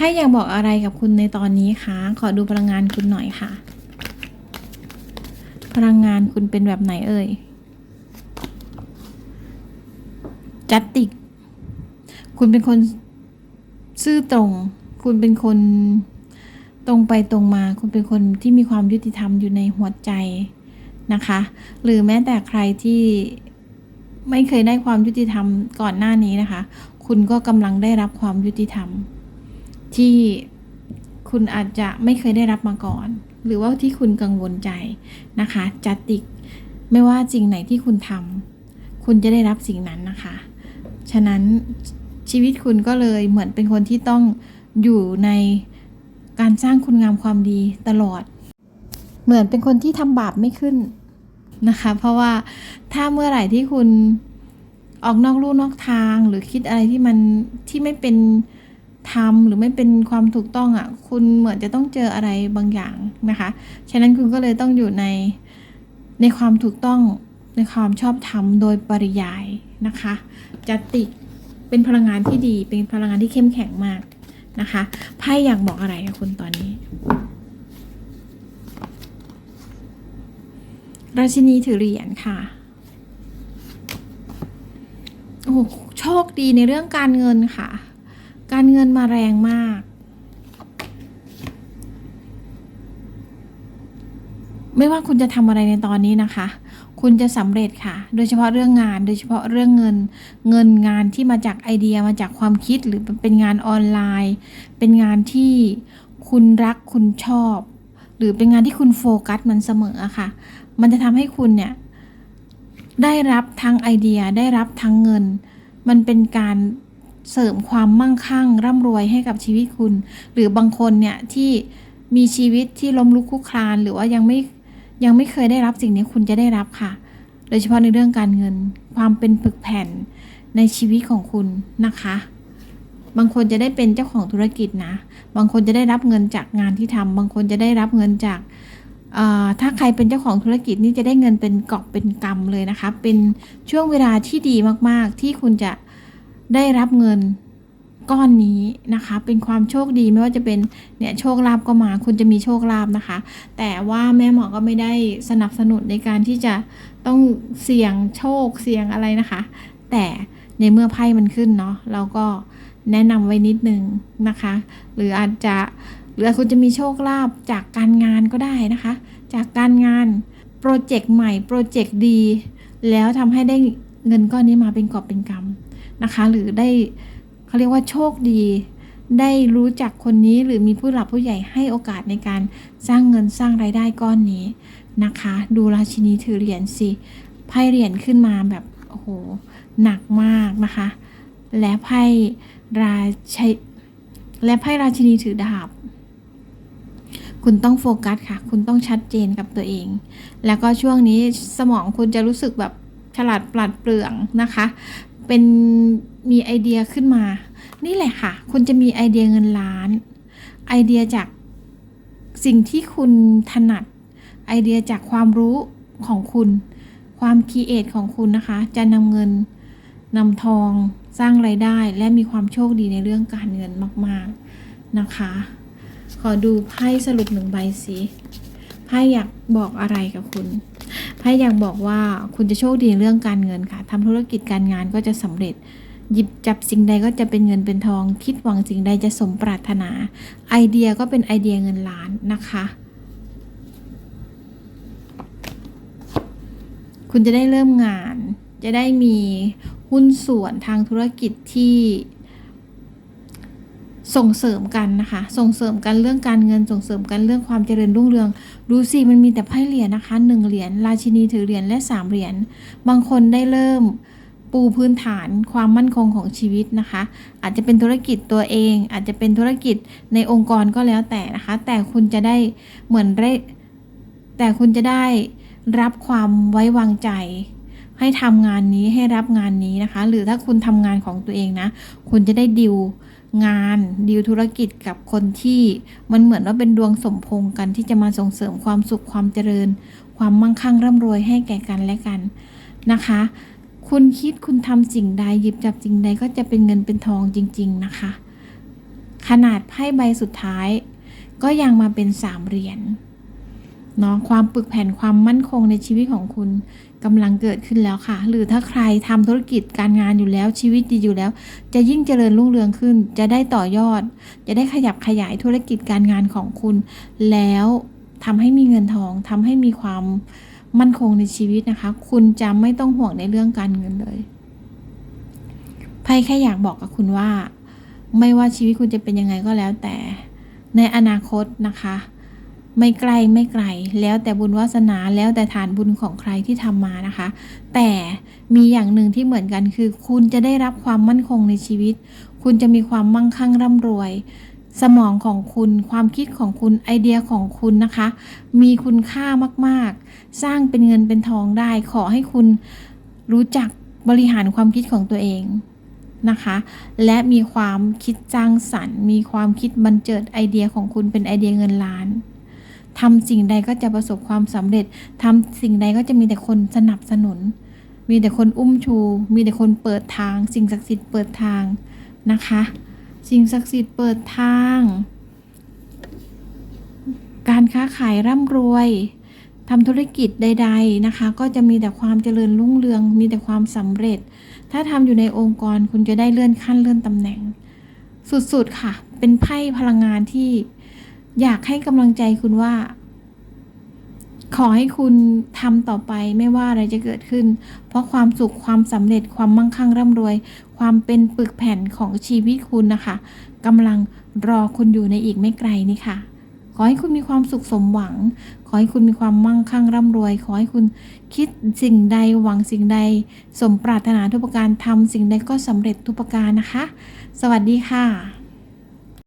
พ่อยากบอกอะไรกับคุณในตอนนี้คะ ขอดูพลังงานคุณหน่อยค่ะ พลังงานคุณเป็นแบบไหนเอ่ย จัตติก คุณเป็นคนซื่อตรง คุณเป็นคนตรงไปตรงมา คุณเป็นคนที่มีความยุติธรรมอยู่ในหัวใจนะคะ หรือแม้แต่ใครที่ไม่เคยได้ความยุติธรรมก่อนหน้านี้นะคะ คุณก็กำลังได้รับความยุติธรรม ที่คุณอาจจะไม่เคยได้รับมาก่อน หรือว่าที่คุณกังวลใจนะคะจัตติกไม่ว่าสิ่งไหนที่คุณทำคุณจะได้รับสิ่งนั้นนะคะ ฉะนั้นชีวิตคุณก็เลยเหมือนเป็นคนที่ต้องอยู่ในการสร้างคุณงามความดีตลอด เหมือนเป็นคนที่ทำบาปไม่ขึ้นนะคะ เพราะว่าถ้าเมื่อไหร่ที่คุณออกนอกลู่นอกทางหรือคิดอะไรที่มันที่ไม่เป็น ธรรมหรือไม่เป็นความถูกต้องอะ่ะ คุณเหมือนจะต้องเจออะไรบางอย่างนะคะ ฉะนั้นคุณก็เลยต้องอยู่ในในความถูกต้องในความชอบธรรมโดยปริยายนะคะจติเป็นพลังงานที่ดี เป็นพลังงานที่เข้มแข็งมากนะคะไพ่อยากบอกอะไรกับคุณตอนนี้ ราชินีถือเหรียญค่ะโอ้โชคดีในเรื่องการเงินค่ะ การเงินมาแรงมาก ไม่ว่าคุณจะทำอะไรในตอนนี้นะคะ คุณจะสำเร็จค่ะ โดยเฉพาะเรื่องงาน โดยเฉพาะเรื่องเงิน เงินงานที่มาจากไอเดียมาจากความคิดหรือเป็นงานออนไลน์ เป็นงานที่คุณรักคุณชอบ หรือเป็นงานที่คุณโฟกัสมันเสมอค่ะ มันจะทำให้คุณเนี่ยได้รับทั้งไอเดียได้รับทั้งเงิน มันเป็นการ เสริมความมั่งคั่ง ร่ำรวยให้กับชีวิตคุณ หรือบางคนเนี่ยที่มีชีวิตที่ล้มลุกคลุกคลาน หรือว่ายังไม่ยังไม่เคยได้รับสิ่งนี้คุณจะได้รับค่ะ โดยเฉพาะในเรื่องการเงิน ความเป็นปึกแผ่นในชีวิตของคุณนะคะ บางคนจะได้เป็นเจ้าของธุรกิจนะ บางคนจะได้รับเงินจากงานที่ทำบางคนจะได้รับเงินจากถ้าใครเป็นเจ้าของธุรกิจนี่จะได้เงินเป็นกอบเป็นกำเลยนะคะ เป็นช่วงเวลาที่ดีมากๆ ที่คุณจะ ได้รับเงินก้อนนี้นะคะ เป็นความโชคดีไม่ว่าจะเป็นเนี่ยโชคลาภก็มา คุณจะมีโชคลาภนะคะ แต่ว่าแม่หมอก็ไม่ได้สนับสนุนในการที่จะต้องเสี่ยงโชคเสี่ยงอะไรนะคะ แต่ในเมื่อไพ่มันขึ้นเนาะเราก็แนะนำไว้นิดนึงนะคะ หรืออาจจะหรือคุณจะมีโชคลาภจากการงานก็ได้นะคะ จากการงานโปรเจกต์ใหม่โปรเจกต์ดี แล้วทำให้ได้เงินก้อนนี้มาเป็นกอบเป็นกำ นะคะ หรือได้เขาเรียกว่าโชคดี ได้รู้จักคนนี้หรือมีผู้หลักผู้ใหญ่ให้โอกาสในการสร้างเงินสร้างรายได้ก้อนนี้นะคะ ดูราชินีถือเหรียญสิไพ่เหรียญขึ้นมาแบบโอ้โหหนักมากนะคะ และไพ่ราชัยและไพ่ราชินีถือดาบ คุณต้องโฟกัสค่ะ คุณต้องชัดเจนกับตัวเอง แล้วก็ช่วงนี้สมองคุณจะรู้สึกแบบฉลาดปลัดเปลืองนะคะ เป็นมีไอเดียขึ้นมา นี่แหละค่ะ คุณจะมีไอเดียเงินล้าน ไอเดียจากสิ่งที่คุณถนัด ไอเดียจากความรู้ของคุณ ความคิดเอทของคุณนะคะ จะนำเงินนำทองสร้างไรายได้ และมีความโชคดีในเรื่องการเงินมาก ๆนะคะ ขอดูไพ่สรุปหนึ่งใบสิไพ่อยากบอกอะไรกับคุณ ไพ่ยากบอกว่าคุณจะโชคดีเรื่องการเงินค่ะทำธุรกิจการงานก็จะสำเร็จ หยิบจับสิ่งใดก็จะเป็นเงินเป็นทอง คิดหวังสิ่งใดจะสมปรารถนา ไอเดียก็เป็นไอเดียเงินล้านนะคะ คุณจะได้เริ่มงาน จะได้มีหุ้นส่วนทางธุรกิจที่ ส่งเสริมกันนะคะ ส่งเสริมกันเรื่องการเงินส่งเสริมกันเรื่องความเจริญรุ่งเรือง ดูสิมันมีแต่ไพ่เหรียญนะคะหนึ่งเหรียญราชินีถือเหรียญและสามเหรียญบางคนได้เริ่มปูพื้นฐานความมั่นคงของชีวิตนะคะ อาจจะเป็นธุรกิจตัวเอง อาจจะเป็นธุรกิจในองค์กรก็แล้วแต่นะคะ แต่คุณจะได้เหมือนได้แต่คุณจะได้รับความไว้วางใจ ให้ทำงานนี้ให้รับงานนี้นะคะ หรือถ้าคุณทำงานของตัวเองนะ คุณจะได้ดิว งานดีลธุรกิจกับคนที่มันเหมือนว่าเป็นดวงสมพงกันที่จะมาส่งเสริมความสุขความเจริญ ความมั่งคั่งร่ำรวยให้แก่กันและกันนะคะ คุณคิดคุณทำสิ่งใดหยิบจับสิ่งใดก็จะเป็นเงินเป็นทองจริง ๆนะคะ ขนาดไพ่ใบสุดท้าย ก็ยังมาเป็นสามเหรียญ เนาะความปึกแผ่นความมั่นคงในชีวิตของคุณกำลังเกิดขึ้นแล้วค่ะ หรือถ้าใครทำธุรกิจการงานอยู่แล้วชีวิตดีอยู่แล้ว จะยิ่งเจริญรุ่งเรืองขึ้น จะได้ต่อยอด จะได้ขยับขยายธุรกิจการงานของคุณ แล้วทำให้มีเงินทองทำให้มีความมั่นคงในชีวิตนะคะ คุณจะไม่ต้องห่วงในเรื่องการเงินเลยไพ่แค่อยากบอกกับคุณว่า ไม่ว่าชีวิตคุณจะเป็นยังไงก็แล้วแต่ในอนาคตนะคะ ไม่ไกลไม่ไกล แล้วแต่บุญวาสนาแล้วแต่ฐานบุญของใครที่ทำมานะคะ แต่มีอย่างหนึ่งที่เหมือนกันคือ คุณจะได้รับความมั่นคงในชีวิต คุณจะมีความมั่งคั่งร่ำรวย สมองของคุณความคิดของคุณไอเดียของคุณนะคะ มีคุณค่ามากๆ สร้างเป็นเงินเป็นทองได้ ขอให้คุณรู้จักบริหารความคิดของตัวเองนะคะ และมีความคิดสร้างสรรค์ มีความคิดบันเจิดไอเดียของคุณเป็นไอเดียเงินล้าน ทำสิ่งใดก็จะประสบความสำเร็จทำสิ่งใดก็จะมีแต่คนสนับสนุน มีแต่คนอุ้มชู มีแต่คนเปิดทาง สิ่งศักดิ์สิทธิ์เปิดทางนะคะ สิ่งศักดิ์สิทธิ์เปิดทาง การค้าขายร่ำรวยทำธุรกิจใด ๆนะคะ ก็จะมีแต่ความเจริญรุ่งเรือง มีแต่ความสำเร็จ ถ้าทำอยู่ในองค์กรคุณจะได้เลื่อนขั้นเลื่อนตำแหน่ง สุดๆค่ะ เป็นไพ่พลังงานที่ อยากให้กำลังใจคุณว่า ขอให้คุณทำต่อไปไม่ว่าอะไรจะเกิดขึ้น เพราะความสุขความสำเร็จความมั่งคั่งร่ำรวย ความเป็นปึกแผ่นของชีวิตคุณนะคะกำลังรอคุณอยู่ในอีกไม่ไกลนี่ค่ะ ขอให้คุณมีความสุขสมหวัง ขอให้คุณมีความมั่งคั่งร่ำรวย ขอให้คุณคิดสิ่งใดหวังสิ่งใด สมปรารถนาทุกประการทำสิ่งใดก็สำเร็จทุกประการนะคะ สวัสดีค่ะ